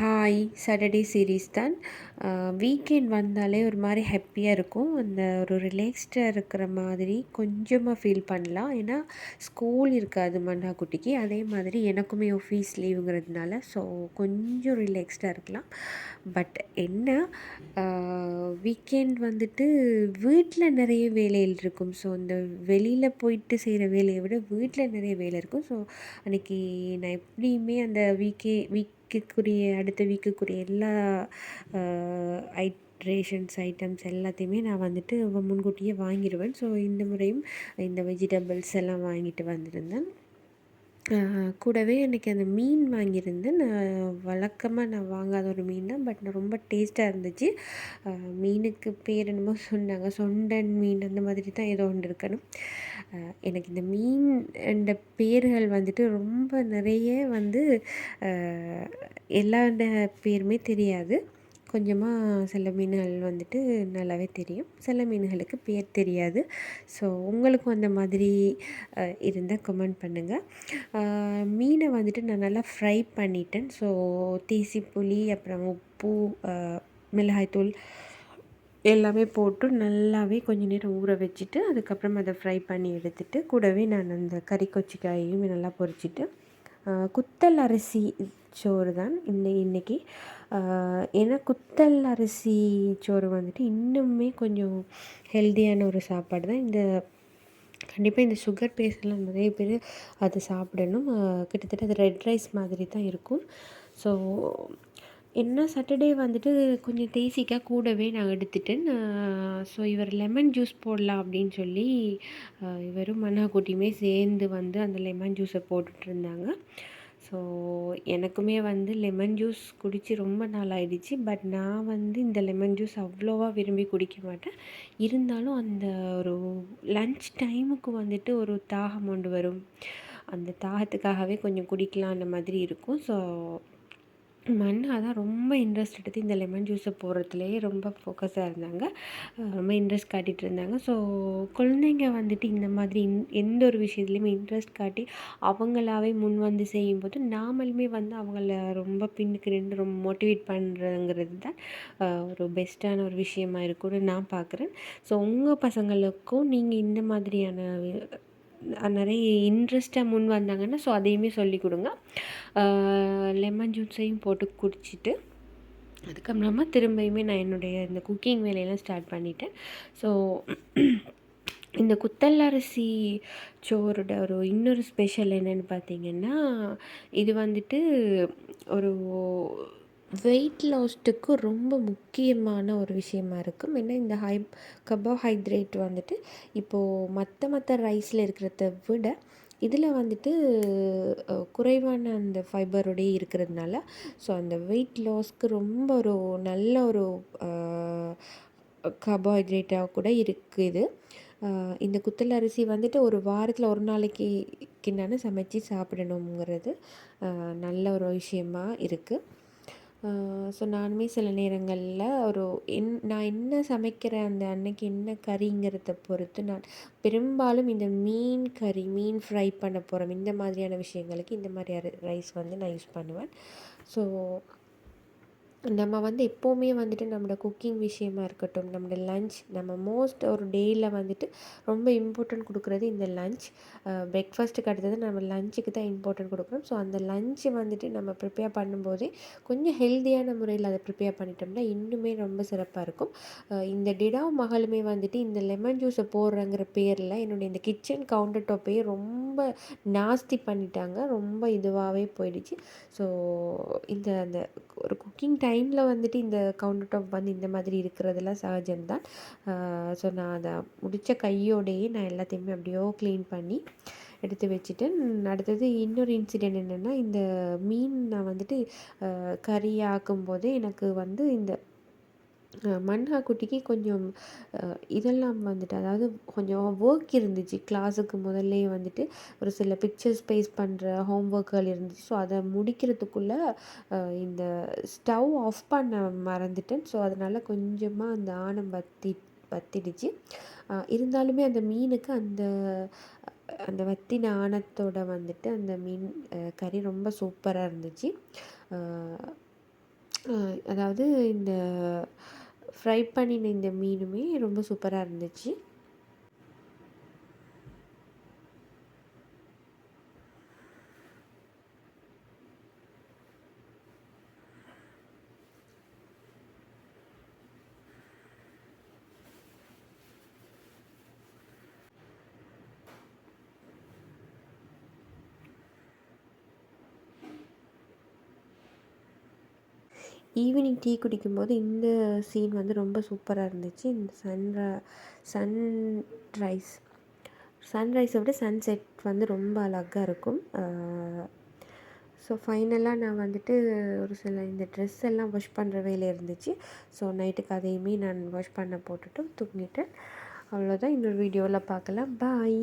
Hi Saturday series தான். Weekend வந்தாலே ஒரு மாதிரி ஹாப்பியாக இருக்கும். அந்த ஒரு ரிலாக்ஸ்டாக இருக்கிற மாதிரி கொஞ்சமாக ஃபீல் பண்ணலாம். ஏன்னா ஸ்கூல் இருக்காது மண்டா குட்டிக்கு அதே மாதிரி எனக்குமே ஆஃபீஸ் லீவுங்கிறதுனால ஸோ கொஞ்சம் ரிலாக்ஸ்டாக இருக்கலாம். பட் என்ன வீக்கெண்ட் வந்துட்டு வீட்டில் நிறைய வேலைகள் இருக்கும். ஸோ இந்த வெளியில் போயிட்டு செய்கிற வேலையை விட வீட்டில் நிறைய வேலை இருக்கும். ஸோ அன்றைக்கி நான் எப்படியுமே அந்த வீக்கே வீக் வீக்குக்குரிய அடுத்த வீக்குக்குரிய எல்லா ஹைட்ரேஷன்ஸ் ஐட்டம்ஸ் எல்லாத்தையுமே நான் வந்துட்டு முன்கூட்டியே வாங்கிடுவேன் ஸோ இந்த முறையும் இந்த வெஜிடபிள்ஸ் எல்லாம் வாங்கிட்டு வந்திருந்தேன். கூடவே அன்றைக்கி அந்த மீன் வாங்கியிருந்தேன். நான் வழக்கமாக நான் வாங்காத ஒரு மீன் தான். பட் நான் ரொம்ப டேஸ்ட்டாக இருந்துச்சு. மீனுக்கு பேர் என்னமோ சொன்னாங்க. சொண்டன் மீன் அந்த மாதிரி தான் ஏதோ ஒன்று இருக்கணும். எனக்கு இந்த மீன் இந்த பேர்கள் வந்துட்டு ரொம்ப நிறைய வந்து எல்லா பேருமே தெரியாது. கொஞ்சமாக சில மீன்கள் வந்துட்டு நல்லாவே தெரியும். சில மீன்களுக்கு பேர் தெரியாது. ஸோ உங்களுக்கும் அந்த மாதிரி இருந்தால் கமெண்ட் பண்ணுங்கள் மீனை வந்துட்டு நான் நல்லா ஃப்ரை பண்ணிட்டேன். ஸோ தேசி புளி அப்புறம் உப்பு மிளகாய்த்தூள் எல்லாமே போட்டு நல்லாவே கொஞ்சம் நேரம் ஊற வச்சுட்டு அதுக்கப்புறம் அதை ஃப்ரை பண்ணி எடுத்துட்டு கூடவே நான் அந்த கறி கொச்சிக்காயையும் நல்லா பொரிச்சிட்டு குத்தல் அரிசி சோறு தான் இந்த இன்றைக்கி ஏன்னா குத்தல் அரிசி சோறு வந்துட்டு இன்னுமே கொஞ்சம் ஹெல்த்தியான ஒரு சாப்பாடு தான். இந்த கண்டிப்பாக இந்த சுகர் பேஷண்ட்லாம் நிறைய பேர் அதை சாப்பிடணும். கிட்டத்தட்ட அது ரெட் ரைஸ் மாதிரி தான் இருக்கும். ஸோ என்ன சாட்டர்டே வந்துட்டு கொஞ்சம் தேசிக்காக கூடவே நான் எடுத்துட்டேன். ஸோ இவர் லெமன் ஜூஸ் போடலாம் அப்படின்னு சொல்லி இவரும் மன்னாக்குட்டியுமே சேர்ந்து வந்து அந்த லெமன் ஜூஸை போட்டுட்ருந்தாங்க ஸோ எனக்குமே வந்து லெமன் ஜூஸ் குடித்து ரொம்ப நாள் ஆயிடுச்சு. பட் நான் வந்து இந்த லெமன் ஜூஸ் அவ்வளோவா விரும்பி குடிக்க மாட்டேன். இருந்தாலும் அந்த ஒரு லன்ச் டைமுக்கு வந்துட்டு ஒரு தாகம் கொண்டு வரும். அந்த தாகத்துக்காகவே கொஞ்சம் குடிக்கலாம் அந்த மாதிரி இருக்கும். ஸோ மன்னா தான் ரொம்ப இன்ட்ரெஸ்ட் எடுத்து இந்த லெமன் ஜூஸை போடுறதுலேயே ரொம்ப ஃபோக்கஸாக இருந்தாங்க. ரொம்ப இன்ட்ரெஸ்ட் காட்டிகிட்டு இருந்தாங்க. ஸோ குழந்தைங்க வந்துட்டு இந்த மாதிரி இன் எந்த ஒரு விஷயத்துலையுமே இன்ட்ரெஸ்ட் காட்டி அவங்களாவே முன் வந்து செய்யும்போது நாமளுமே வந்து அவங்கள ரொம்ப பின்னுக்கு நின்று ரொம்ப மோட்டிவேட் பண்ணுறங்கிறது தான் ஒரு பெஸ்ட்டான ஒரு விஷயமா இருக்கும்னு நான் பார்க்குறேன் ஸோ உங்கள் பசங்களுக்கும் நீங்கள் இந்த மாதிரியான நிறைய இன்ட்ரெஸ்ட்டாக முன் வந்தாங்கன்னா ஸோ அதையுமே சொல்லி கொடுங்க. லெமன் ஜூஸையும் போட்டு குடிச்சிட்டு அதுக்கப்புறமா திரும்பியுமே நான் என்னுடைய இந்த குக்கிங் வேலையெல்லாம் ஸ்டார்ட் பண்ணிட்டேன். ஸோ இந்த குத்தல் அரிசி சோரோட ஒரு இன்னொரு ஸ்பெஷல் என்னென்னு பார்த்தீங்கன்னா இது வந்துட்டு ஒரு வெயிட் லாஸ்ட்டுக்கு ரொம்ப முக்கியமான ஒரு விஷயமா இருக்கும். ஏன்னா இந்த ஹை கபோஹைட்ரேட் வந்துட்டு இப்போது மற்ற மற்ற ரைஸில் இருக்கிறத விட இதில் வந்துட்டு குறைவான அந்த ஃபைபரோடய இருக்கிறதுனால ஸோ அந்த வெயிட் லாஸ்க்கு ரொம்ப ஒரு நல்ல ஒரு கார்போஹைட்ரேட்டாக கூட இருக்குது. இந்த குத்தல் அரிசி வந்துட்டு ஒரு வாரத்தில் ஒரு நாளைக்கு கிண்ணான சமைச்சு சாப்பிடணுங்கிறது நல்ல ஒரு விஷயமாக இருக்குது ஸோ நானுமே சில நேரங்களில் ஒரு என் நான் என்ன சமைக்கிற அந்த அன்னைக்கு என்ன கறிங்கிறத பொறுத்து நான் பெரும்பாலும் இந்த மீன் கறி மீன் ஃப்ரை பண்ண போகிறோம் இந்த மாதிரியான விஷயங்களுக்கு இந்த மாதிரி ரைஸ் வந்து நான் யூஸ் பண்ணுவேன். ஸோ நம்ம வந்து எப்போவுமே வந்துட்டு நம்மளோட குக்கிங் விஷயமா இருக்கட்டும் நம்மளோட லஞ்ச் நம்ம மோஸ்ட் ஒரு டேயில் வந்துட்டு ரொம்ப இம்பார்ட்டன்ட் கொடுக்குறது இந்த லன்ச் பிரேக்ஃபாஸ்ட்டுக்கு அடுத்தது நம்ம லஞ்சுக்கு தான் இம்பார்ட்டன்ட் கொடுக்குறோம் ஸோ அந்த லஞ்சு வந்துட்டு நம்ம ப்ரிப்பேர் பண்ணும்போதே கொஞ்சம் ஹெல்த்தியான முறையில் அதை ப்ரிப்பேர் பண்ணிட்டோம்னா இன்னுமே ரொம்ப சிறப்பாக இருக்கும். இந்த டிடாவ் மகளுமே வந்துட்டு இந்த லெமன் ஜூஸை போடுறங்கிற பேரில் என்னுடைய இந்த கிச்சன் கவுண்டர் டாப்பையே ரொம்ப நாஸ்தி பண்ணிட்டாங்க. ரொம்ப இதுவாகவே போயிடுச்சு. ஸோ இந்த அந்த ஒர்க்கிங் குக்கிங் டைமில் வந்துட்டு இந்த கவுண்டர் டாப் வந்து இந்த மாதிரி இருக்கிறதெல்லாம் சகஜம்தான். ஸோ நான் அதை முடித்த கையோடையே நான் எல்லாத்தையுமே அப்படியோ க்ளீன் பண்ணி எடுத்து வச்சுட்டு அடுத்தது இன்னொரு இன்சிடெண்ட் என்னென்னா இந்த மீன் நான் வந்துட்டு கறி ஆக்கும்போதே எனக்கு வந்து இந்த மன்னா குட்டிக்கு கொஞ்சம் இதெல்லாம் வந்துட்டு அதாவது கொஞ்சம் ஒர்க் இருந்துச்சு. கிளாஸுக்கு முதல்லே வந்துட்டு ஒரு சில பிக்சர்ஸ் பேஸ் பண்ணுற ஹோம் ஒர்க்குகள் இருந்துச்சு. ஸோ அதை முடிக்கிறதுக்குள்ளே இந்த ஸ்டவ் ஆஃப் பண்ண மறந்துட்டேன். ஸோ அதனால் கொஞ்சமாக அந்த ஆணம் வத்தி வத்திடுச்சு. இருந்தாலுமே அந்த மீனுக்கு அந்த அந்த வத்தின ஆணத்தோட வந்துட்டு அந்த மீன் கறி ரொம்ப சூப்பராக இருந்துச்சு. அதாவது இந்த ஃப்ரை பண்ணின இந்த மீனுமே ரொம்ப சூப்பராக இருந்துச்சு. ஈவினிங் டீ குடிக்கும்போது இந்த சீன் வந்து ரொம்ப சூப்பராக இருந்துச்சு. இந்த சன்ர சன்ரைஸ் சன்ரைஸை விட சன்செட் வந்து ரொம்ப அழகாக இருக்கும். ஸோ ஃபைனலாக நான் வந்துட்டு ஒரு சில இந்த ட்ரெஸ் எல்லாம் வாஷ் பண்ணுற வேலை இருந்துச்சு. ஸோ நைட்டுக்கு அதையுமே நான் வாஷ் பண்ண போட்டுட்டு தூங்கிட்டேன். அவ்வளோதான் இன்னொரு வீடியோவில் பார்க்கலாம். பாய்